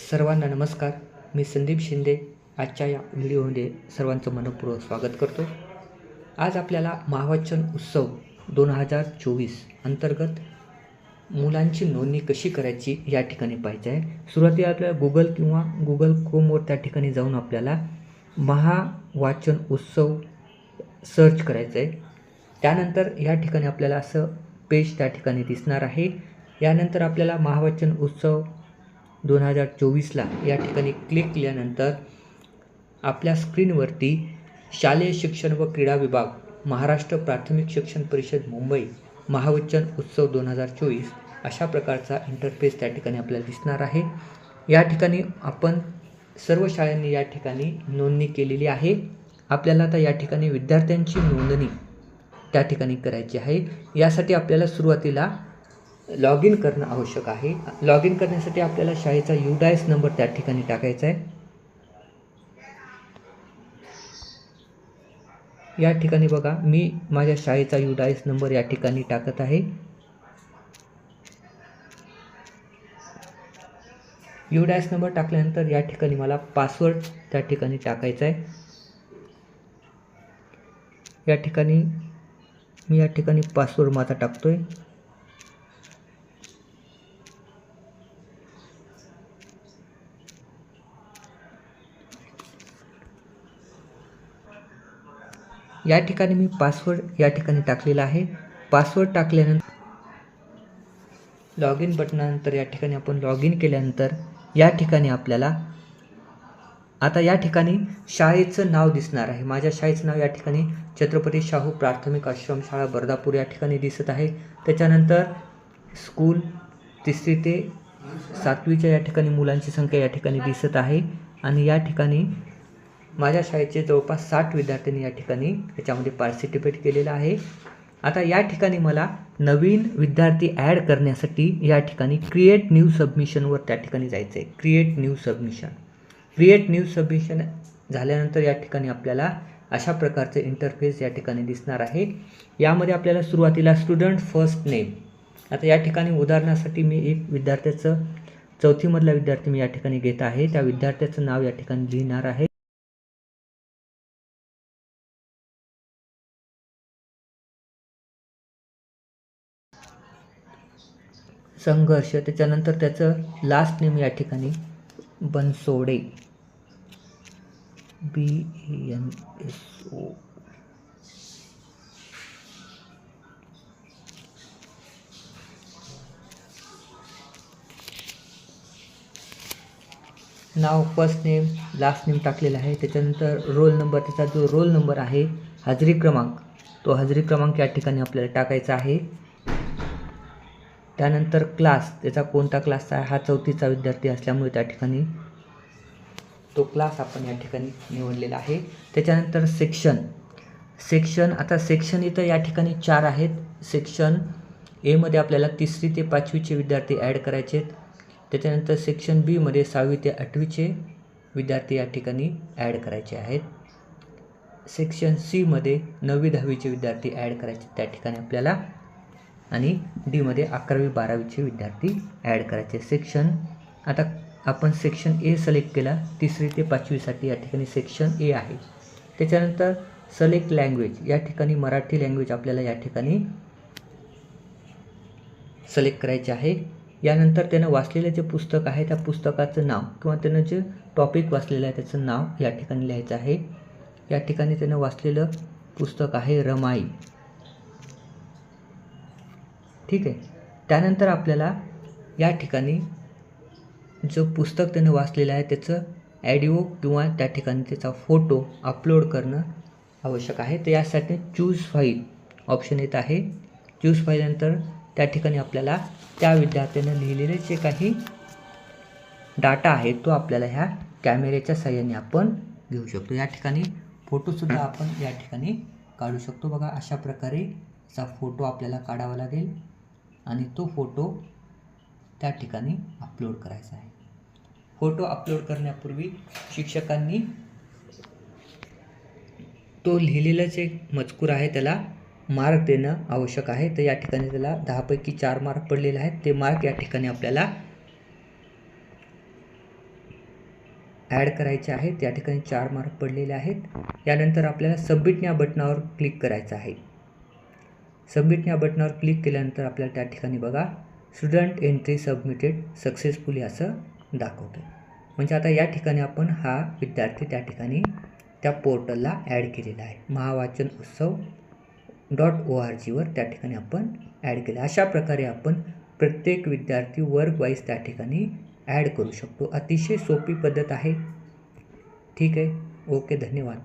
सर्वांना नमस्कार. मी संदीप शिंदे. आजच्या या व्हिडिओमध्ये सर्वांचं मनपूर्वक स्वागत करतो. आज आपल्याला महावाचन उत्सव दोन हजार चोवीस अंतर्गत मुलांची नोंदणी कशी करायची या ठिकाणी पाहिजे आहे. सुरुवातीला आपल्याला गुगल किंवा गुगल क्रोमवर त्या ठिकाणी जाऊन आपल्याला महावाचन उत्सव सर्च करायचं आहे. त्यानंतर या ठिकाणी आपल्याला असं पेज त्या ठिकाणी दिसणार आहे. यानंतर आपल्याला महावाचन उत्सव दोन हजार चोवीसला या ठिकाणी क्लिक केल्यानंतर आपल्या स्क्रीनवरती शालेय शिक्षण व क्रीडा विभाग महाराष्ट्र प्राथमिक शिक्षण परिषद मुंबई महावचन उत्सव दोन हजार चोवीस अशा प्रकारचा इंटरफेस त्या ठिकाणी आपल्याला दिसणार आहे. या ठिकाणी आपण सर्व शाळांनी या ठिकाणी नोंदणी केलेली आहे. आपल्याला आता या ठिकाणी विद्यार्थ्यांची नोंदणी त्या ठिकाणी करायची आहे. यासाठी आपल्याला सुरुवातीला लॉग इन करणं आवश्यक आहे. लॉग इन करण्यासाठी आपल्याला शाळेचा यू डायस नंबर त्या ठिकाणी टाकायचा आहे. या ठिकाणी बघा मी माझ्या शाळेचा यू डायस नंबर या ठिकाणी टाकत आहे. यू डायस नंबर टाकल्यानंतर या ठिकाणी मला पासवर्ड त्या ठिकाणी टाकायचा आहे. या ठिकाणी मी या ठिकाणी पासवर्ड माझा टाकतो आहे या ठिकाणी मी पासवर्ड या ठिकाणी टाकलेला आहे पासवर्ड टाकल्यानंतर लॉग इन बटनानंतर या ठिकाणी आपण लॉग इन केल्यानंतर या ठिकाणी आपल्याला आता या ठिकाणी शाळेचं नाव दिसणार आहे माझ्या शाळेचं नाव या ठिकाणी छत्रपती शाहू प्राथमिक आश्रमशाळा बर्दापूर या ठिकाणी दिसत आहे त्याच्यानंतर स्कूल तिसरी ते सातवीच्या या ठिकाणी मुलांची संख्या या ठिकाणी दिसत आहे आणि या ठिकाणी माझ्या शाळेचे जवळपास साठ विद्यार्थ्यांनी या ठिकाणी याच्यामध्ये पार्टिसिपेट केलेलं आहे. आता या ठिकाणी मला नवीन विद्यार्थी ॲड करण्यासाठी या ठिकाणी क्रिएट न्यू सबमिशनवर त्या ठिकाणी जायचं आहे create new submission create new submission झाल्यानंतर या ठिकाणी आपल्याला अशा प्रकारचे इंटरफेस या ठिकाणी दिसणार आहे. यामध्ये आपल्याला सुरुवातीला स्टुडंट फर्स्ट नेम आता या ठिकाणी उदाहरणासाठी मी एक विद्यार्थ्याचं चौथीमधला विद्यार्थी मी या ठिकाणी घेत आहे. त्या विद्यार्थ्याचं नाव या ठिकाणी लिहिणार आहे. संघर्ष त्याच्यानंतर त्याचं लास्ट नेम या ठिकाणी Bansode. B N S O नाव फर्स्ट नेम लास्ट नेम टाकलेला आहे. त्याच्यानंतर रोल नंबर त्याचा जो रोल नंबर आहे हजेरी क्रमांक तो हजेरी क्रमांक या ठिकाणी आपल्याला टाकायचा आहे. त्यानंतर क्लास त्याचा कोणता क्लासचा आहे हा चौथीचा विद्यार्थी असल्यामुळे त्या ठिकाणी तो क्लास आपण या ठिकाणी निवडलेला आहे. त्याच्यानंतर सेक्शन. सेक्शन आता सेक्शन इथं या ठिकाणी चार आहेत. सेक्शन एमध्ये आपल्याला तिसरी ते पाचवीचे विद्यार्थी ॲड करायचे आहेत. त्याच्यानंतर सेक्शन बीमध्ये सहावी ते आठवीचे विद्यार्थी या ठिकाणी ॲड करायचे आहेत. सेक्शन सीमध्ये नववी दहावीचे विद्यार्थी ॲड करायचे त्या ठिकाणी आपल्याला आणि डीमध्ये अकरावी बारावीचे विद्यार्थी ॲड करायचे. सेक्शन आता आपण सेक्शन ए सिलेक्ट केला. तिसरी ते पाचवीसाठी या ठिकाणी सेक्शन ए आहे. त्याच्यानंतर सलेक्ट लँग्वेज या ठिकाणी मराठी लँग्वेज आपल्याला या ठिकाणी सिलेक्ट करायचे आहे. यानंतर त्यानं वाचलेलं जे पुस्तक आहे त्या पुस्तकाचं नाव किंवा त्यानं जे टॉपिक वाचलेलं आहे त्याचं नाव या ठिकाणी लिहायचं आहे. या ठिकाणी त्यानं वाचलेलं पुस्तक आहे रमाई. ठीक आहे. त्यानंतर आपल्याला या ठिकाणी जो पुस्तक त्यानं वाचलेलं आहे त्याचं ॲडिओ किंवा त्या ठिकाणी त्याचा फोटो अपलोड करणं आवश्यक आहे. तर यासाठी चूज फाईल ऑप्शन येत आहे. चूज फाईलनंतर त्या ठिकाणी आपल्याला त्या विद्यार्थ्यानं लिहिलेले जे काही डाटा आहे तो आपल्याला ह्या कॅमेऱ्याच्या सहाय्याने आपण घेऊ शकतो. या ठिकाणी फोटोसुद्धा आपण या ठिकाणी काढू शकतो. बघा अशा प्रकारे चा फोटो आपल्याला काढावा लागेल. आणि तो फोटो त्या ठिकाणी अपलोड करायचा आहे. फोटो अपलोड करण्यापूर्वी शिक्षकांनी तो लिहिलेला जे मजकूर आहे त्याला मार्क देणं आवश्यक आहे. तर या ठिकाणी त्याला दहापैकी चार मार्क पडलेले आहेत. ते मार्क या ठिकाणी आपल्याला ॲड करायचे आहेत. या ठिकाणी चार मार्क पडलेले आहेत. यानंतर आपल्याला सबमिट या बटनावर क्लिक करायचं आहे. सबमिट या बटनावर क्लिक केल्यानंतर आपल्याला त्या ठिकाणी बघा स्टुडंट एंट्री सबमिटेड सक्सेसफुली असं दाखवतं म्हणजे आता या ठिकाणी आपण हा विद्यार्थी त्या ठिकाणी त्या पोर्टलला ॲड केलेला आहे. महावाचन उत्सव डॉट ओ आर जीवर त्या ठिकाणी आपण ॲड केलं. अशा प्रकारे आपण प्रत्येक विद्यार्थी वर्ग वाईज त्या ठिकाणी ॲड करू शकतो. अतिशय सोपी पद्धत आहे. ठीक आहे? ओके धन्यवाद.